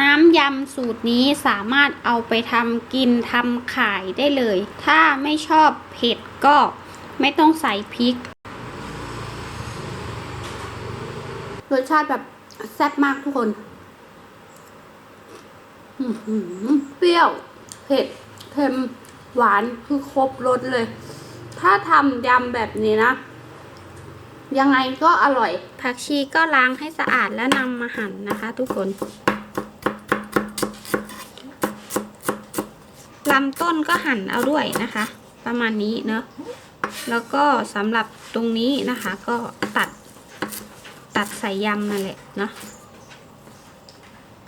น้ำยำสูตรนี้สามารถเอาไปทำกินทำขายได้เลย ถ้าไม่ชอบเผ็ดก็ไม่ต้องใส่พริก รสชาติแบบแซ่บมากทุกคน เปรี้ยว เผ็ด เค็ม หวาน คือครบรสเลย ถ้าทำยำแบบนี้นะ ยังไงก็อร่อย ผักชีก็ล้างให้สะอาดแล้วนำมาหั่นนะคะทุกคน ลำต้นก็หั่นเอาด้วยนะคะ ประมาณนี้เนอะแล้วก็สำหรับตรงนี้นะคะ ก็ตัดตัดใส่ยำนั่นแหละเนาะ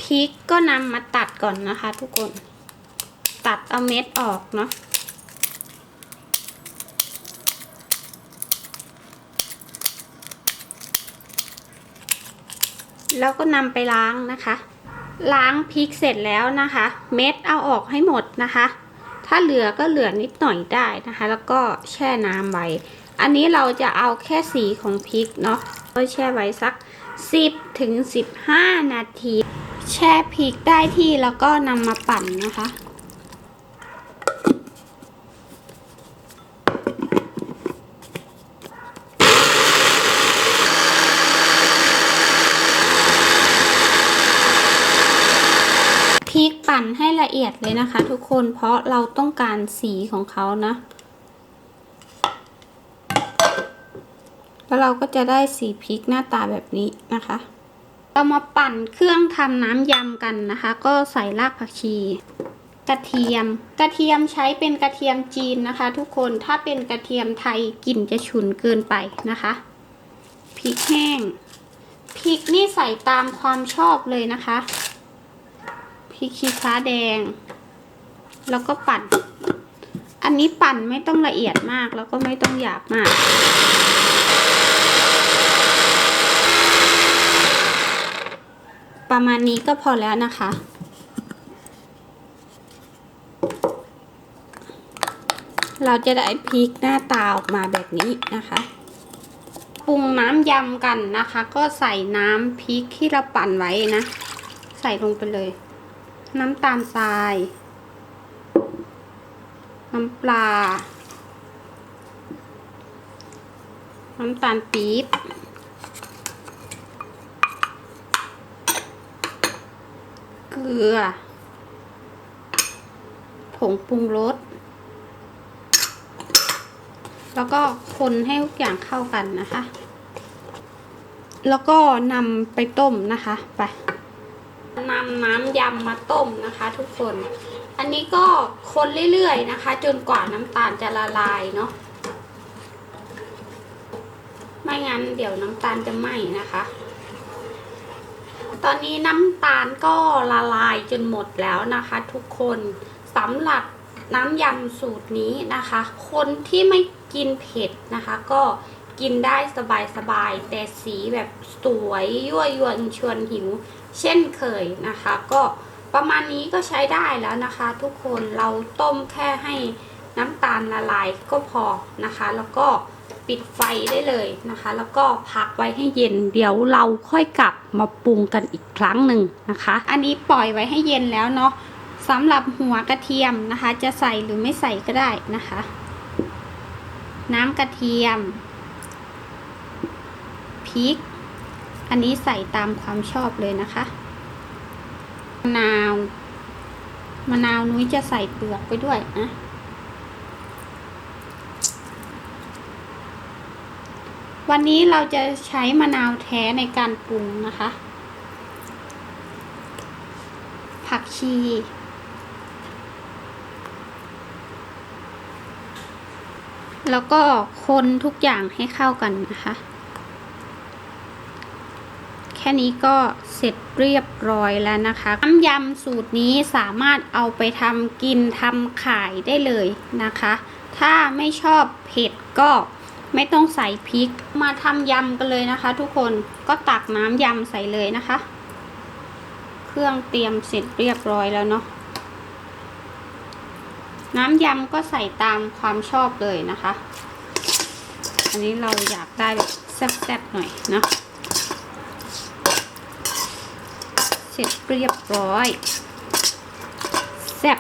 พริกก็นำมาตัดก่อนนะคะ ทุกคนตัดเอาเม็ดออกเนาะแล้วก็นำไปล้างนะคะ ล้างพริกเสร็จแล้วนะคะ เม็ดเอาออกให้หมดนะคะ ถ้าเหลือก็เหลือนิดหน่อยได้นะคะ แล้วก็แช่น้ำไว้ อันนี้เราจะเอาแค่สีของพริกเนาะก็แช่ไว้สัก 10ถึง15 นาที แช่พริกได้ที่แล้วก็นำมาปั่นนะคะ ปั่นให้ละเอียดเลยนะคะ ทุกคนเพราะเราต้องการสีของเขานะแล้วเราก็จะได้สีพริกหน้าตาแบบนี้นะคะ เรามาปั่นเครื่องทำน้ำยำกันนะคะ ก็ใส่รากผักชีกระเทียม กระเทียมใช้เป็นกระเทียมจีนนะคะ ทุกคนถ้าเป็นกระเทียมไทยกลิ่นจะฉุนเกินไปนะคะพริกแห้งพริกนี่ใส่ตามความชอบเลยนะคะ พริกชี้ฟ้าแดง แล้วก็ปั่น อันนี้ปั่นไม่ต้องละเอียดมากแล้วก็ไม่ต้องหยาบมาก ประมาณนี้ก็พอแล้วนะคะเราจะได้พริกหน้าตาออกมาแบบนี้นะคะ ปรุงน้ำยำกันนะคะ ก็ใส่น้ำพริกที่เราปั่นไว้นะ ใส่ลงไปเลย น้ำตาลทราย น้ำปลา น้ำตาลปี๊บ เกลือ ผงปรุงรส แล้วก็คนให้ทุกอย่างเข้ากันนะคะ แล้วก็นำไปต้มนะคะ ไป นำน้ำยำมาต้มนะคะทุกคน อันนี้ก็คนเรื่อยๆนะคะ จนกว่าน้ำตาลจะละลายเนาะ ไม่งั้นเดี๋ยวน้ำตาลจะไหม้นะคะ ตอนนี้น้ำตาลก็ละลายจนหมดแล้วนะคะ ทุกคนสำหรับน้ำยำสูตรนี้นะคะ คนที่ไม่กินเผ็ดนะคะ ก็กินได้สบายๆแต่สีแบบสวยยั่วยวนชวนหิว เช่นเคยนะคะ ก็ประมาณนี้ก็ใช้ได้แล้วนะคะ ทุกคนเราต้มแค่ให้น้ำตาลละลายก็พอนะคะ แล้วก็ปิดไฟได้เลยนะคะ แล้วก็พักไว้ให้เย็น เดี๋ยวเราค่อยกลับมาปรุงกันอีกครั้งหนึ่งนะคะ อันนี้ปล่อยไว้ให้เย็นแล้วเนาะสำหรับหัวกระเทียมนะคะ จะใส่หรือไม่ใส่ก็ได้นะคะ น้ำกระเทียมพริก อันนี้ใส่ตามความชอบเลยนะคะมะนาวมะนาวนุ้ยจะใส่เปลือกไปด้วยนะวันนี้เราจะใช้มะนาวแท้ในการปรุงนะคะ ผักชีแล้วก็คนทุกอย่างให้เข้ากันนะคะ แค่นี้ก็เสร็จเรียบร้อยแล้วนะคะน้ำยำสูตรนี้สามารถเอาไปทำกินทำขายได้เลยนะคะ ถ้าไม่ชอบเผ็ดก็ไม่ต้องใส่พริก มาทำยำกันเลยนะคะ ทุกคนก็ตักน้ำยำใส่เลยนะคะ เครื่องเตรียมเสร็จเรียบร้อยแล้วเนาะน้ำยำก็ใส่ตามความชอบเลยนะคะ อันนี้เราอยากได้แบบแซ่บๆหน่อยเนาะ เส เสร็จเรียบร้อยแซ่บ